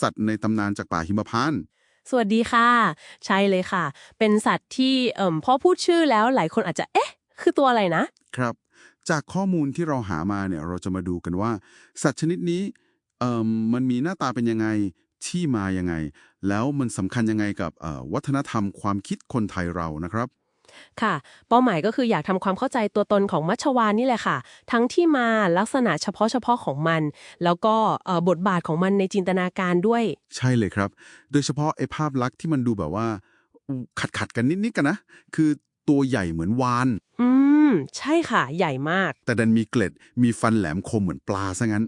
สัตว์ในตำนานจากป่าหิมพานต์สวัสดีค่ะ ใช่เลยค่ะ เป็นสัตว์ที่เอ่มพอพูดชื่อแล้วหลายคนอาจจะ เอ๊ะ คือตัวอะไรนะ ครับ จากข้อมูลที่เราหามาเนี่ยเราจะมาดูกันว่า สัตว์ชนิดนี้เอ่มมันมีหน้าตาเป็นยังไงที่มายังไง แล้วมันสำคัญยังไงกับเอ่อวัฒนธรรมความคิดคนไทยเรานะครับ ค่ะ เป้าหมายก็คืออยากทำความเข้าใจตัวตนของมัชวานนี่แหละค่ะ ทั้งที่มาลักษณะเฉพาะเฉพาะของมัน แล้วก็เอ่อบทบาทของมันในจินตนาการด้วย ใช่เลยครับ โดยเฉพาะไอ้ภาพลักษณ์ที่มันดูแบบว่า ขัดขัดๆกันนิดๆกันนะคือตัวใหญ่เหมือนวาน อืม ใช่ค่ะ ใหญ่มาก แต่ดันมีเกล็ด มีฟันแหลมคมเหมือนปลาซะงั้น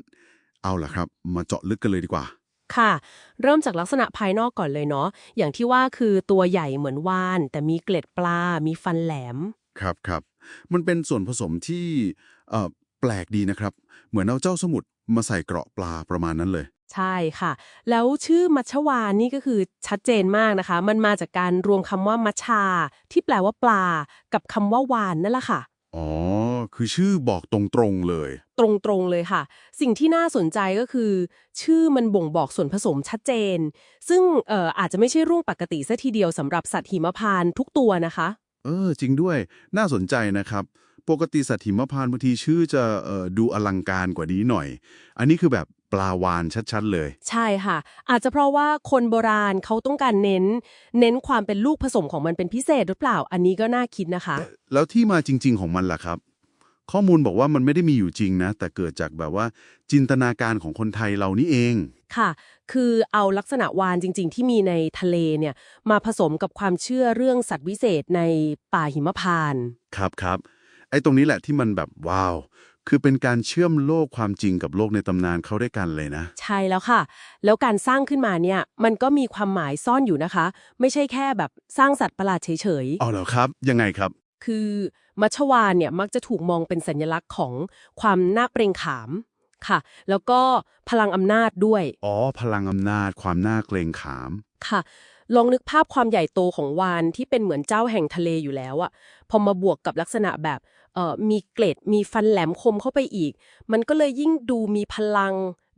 เอาล่ะครับ มาเจาะลึกกันเลยดีกว่า ค่ะ เริ่มจากลักษณะภายนอกก่อนเลยเนาะอย่างที่ว่าคือตัวใหญ่เหมือนวาน แต่มีเกล็ดปลา มีฟันแหลม ครับครับมันเป็นส่วนผสมที่เอ่อแปลกดีนะครับ เหมือนเอาเจ้าสมุทรมาใส่เกราะปลาประมาณนั้นเลย ใช่ค่ะ แล้วชื่อมัชวานนี่ก็คือชัดเจนมากนะคะ มันมาจากการรวมคำว่ามัชชาที่แปลว่าปลา กับคำว่าวานนั่นแหละค่ะ อ๋อ คือชื่อบอกตรงๆเลย ตรงๆเลยค่ะ สิ่งที่น่าสนใจก็คือ ชื่อมันบ่งบอกส่วนผสมชัดเจน ซึ่งเอ่ออาจจะไม่ใช่รุ่งปกติซะทีเดียวสำหรับสัตว์หิมพานต์ทุกตัวนะคะ เออ จริงด้วยน่าสนใจนะครับ ปกติสัตว์หิมพานต์บางทีชื่อจะเอ่อดูอลังการกว่านี้หน่อย อันนี้คือแบบปลาวานชัดๆ เลย ใช่ค่ะ อาจจะเพราะว่าคนโบราณเขาต้องการเน้น เน้นความเป็นลูกผสมของมันเป็นพิเศษหรือเปล่า อันนี้ก็น่าคิดนะคะ แล้วที่มาจริง ๆ ของมันล่ะครับ ข้อมูลบอกว่ามันไม่ได้มีอยู่จริงนะ แต่เกิดจากแบบว่าจินตนาการของคนไทยเรานี่เอง ค่ะ คือเอาลักษณะวานจริง ๆ ที่มีในทะเลเนี่ยมาผสมกับความเชื่อเรื่องสัตว์วิเศษในป่าหิมพานต์ครับครับไอ้ตรงนี้แหละที่มันแบบว้าว คือเป็นการเชื่อมโลกความจริงกับโลกในตำนานเข้าด้วยกันเลยนะ ใช่แล้วค่ะ แล้วการสร้างขึ้นมาเนี่ย มันก็มีความหมายซ่อนอยู่นะคะ ไม่ใช่แค่แบบสร้างสัตว์ประหลาดเฉยเอาแล้วครับ ยังไงครับๆ คือมัชวานเนี่ยมักจะถูกมองเป็นสัญลักษณ์ของความน่าเปรงขามค่ะ แล้วก็พลังอำนาจด้วย อ๋อ พลังอำนาจความน่าเกรงขาม ค่ะ ลองนึกภาพความใหญ่โตของวานที่เป็นเหมือนเจ้าแห่งทะเลอยู่แล้วอะพอมาบวกกับลักษณะแบบเอ่อมีเกล็ดมีฟันแหลมคมเข้าไปอีก มันก็เลยยิ่งดูมีพลัง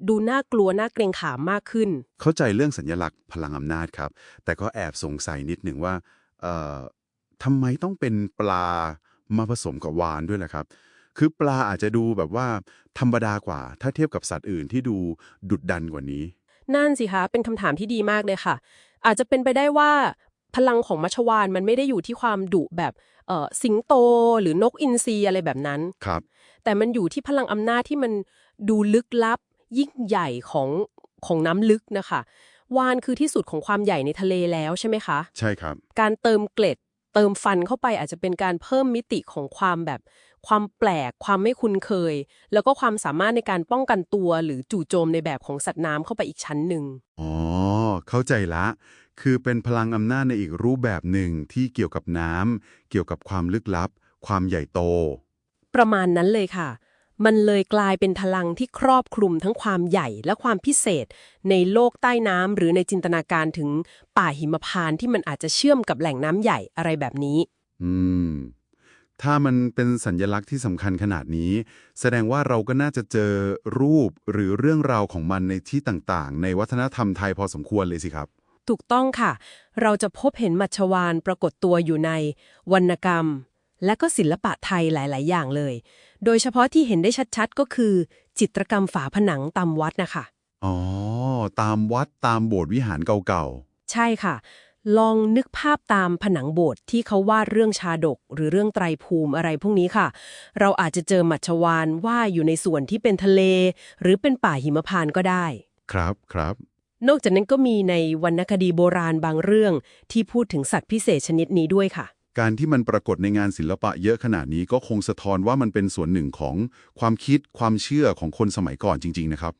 ดูน่ากลัวน่าเกรงขามมากขึ้น เข้าใจเรื่องสัญลักษณ์พลังอำนาจครับ แต่ก็แอบสงสัยนิดหนึ่งว่าเอ่อ ทำไมต้องเป็นปลามาผสมกับวานด้วยล่ะครับ คือปลาอาจจะดูแบบว่าธรรมดากว่า ถ้าเทียบกับสัตว์อื่นที่ดูดุดดันกว่านี้ นั่นสิคะเป็นคำถามที่ดีมากเลยค่ะ อาจจะเป็นไปได้ว่าพลังของมัชวานมันไม่ได้อยู่ที่ความดุแบบเอ่อสิงโตหรือนกอินทรีอะไรแบบนั้นครับ แต่มันอยู่ที่พลังอำนาจที่มันดูลึกลับ ยิ่งใหญ่ของของน้ำลึกนะคะ วานคือที่สุดของความใหญ่ในทะเลแล้วใช่ไหมคะ ใช่ครับ การเติมเกล็ด เติมฟันเข้าไปอาจจะเป็นการเพิ่มมิติของความแบบ ความแปลกความไม่คุ้นเคย แล้วก็ความสามารถในการป้องกันตัวหรือจู่โจมในแบบของสัตว์น้ำเข้าไปอีกชั้นหนึ่ง อ๋อ เข้าใจละ คือเป็นพลังอำนาจในอีกรูปแบบหนึ่งที่เกี่ยวกับน้ำเกี่ยวกับความลึกลับ ความใหญ่โต ประมาณนั้นเลยค่ะ มันเลยกลายเป็นพลังที่ครอบคลุมทั้งความใหญ่และความพิเศษ ในโลกใต้น้ำหรือในจินตนาการถึงป่าหิมพานต์ที่มันอาจจะเชื่อมกับแหล่งน้ำใหญ่อะไรแบบนี้ อืม ถ้ามันเป็นสัญญลักษณ์ที่สำคัญขนาดนี้ แสดงว่าเราก็น่าจะเจอรูปหรือเรื่องราวของมันในที่ต่างๆ ในวัฒนธรรมไทยพอสมควรเลยสิครับ ถูกต้องค่ะ เราจะพบเห็นมัชวานปรากฏตัวอยู่ใน วรรณกรรม และก็ศิลปะไทยหลาย ๆ อย่างเลย โดยเฉพาะที่เห็นได้ชัดๆ ก็คือ จิตรกรรมฝาผนังตามวัดนะคะ อ๋อ ตามวัดตามโบสถ์วิหารเก่าใช่ค่ะ ลองนึกภาพตามผนังโบสถ์ที่เขาวาดเรื่องชาดก หรือเรื่องไตรภูมิอะไรพวกนี้ค่ะ เราอาจจะเจอมัชวานว่าอยู่ในส่วนที่เป็นทะเล หรือเป็นป่าหิมพานต์ก็ได้ๆครับครับนอกจากนั้นก็มีในวรรณคดีโบราณบางเรื่องที่พูดถึงสัตว์พิเศษชนิดนี้ด้วยค่ะ การที่มันปรากฏในงานศิลปะเยอะขนาดนี้ก็คงสะท้อนว่ามันเป็นส่วนหนึ่งของความคิดความเชื่อของคนสมัยก่อนจริง ๆ นะครับ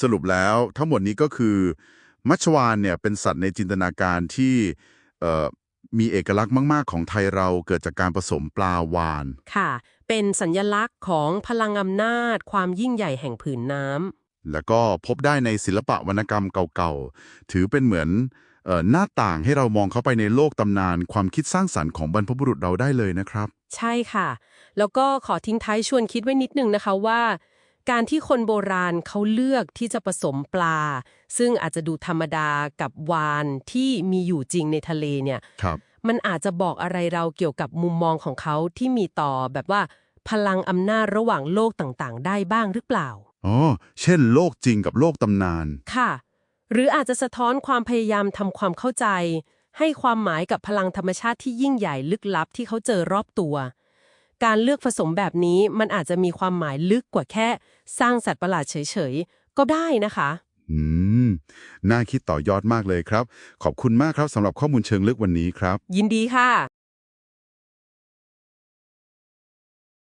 สรุปแล้วทั้งหมดนี้ก็คือ มัชวานเนี่ยเป็นสัตว์ในจินตนาการที่มีเอกลักษณ์มาก ๆ ของไทยเราเกิดจากการผสมปลาวาน ค่ะ เป็นสัญญลักษณ์ของพลังอำนาจ ความยิ่งใหญ่แห่งผืนน้ำ แล้วก็พบได้ในศิลปะวรรณกรรมเก่าๆ ถือเป็นเหมือนเอ่อหน้าต่างให้เรามองเข้าไปในโลกตำนานความคิดสร้างสรรค์ของบรรพบุรุษเราได้เลยนะครับ ใช่ค่ะ แล้วก็ขอทิ้งท้ายชวนคิดไว้นิดนึงนะคะว่า การที่คนโบราณเขาเลือกที่จะผสมปลา ซึ่งอาจจะดูธรรมดากับวานที่มีอยู่จริงในทะเลเนี่ยครับมันอาจจะบอกอะไรเราเกี่ยวกับมุมมองของเขาที่มีต่อแบบว่าพลังอำนาจระหว่างโลกต่างๆ ได้บ้างหรือเปล่า อ๋อ เช่นโลกจริงกับโลกตำนาน ค่ะ หรืออาจจะสะท้อนความพยายามทำความเข้าใจ ให้ความหมายกับพลังธรรมชาติที่ยิ่งใหญ่ลึกลับที่เขาเจอรอบตัว การเลือกผสมแบบนี้มันอาจจะมีความหมายลึกกว่าแค่ สร้างสัตว์ประหลาดเฉยๆ ก็ได้นะคะ อืม น่าคิดต่อยอดมากเลยครับ ขอบคุณมากครับสำหรับข้อมูลเชิงลึกวันนี้ครับ ยินดีค่ะ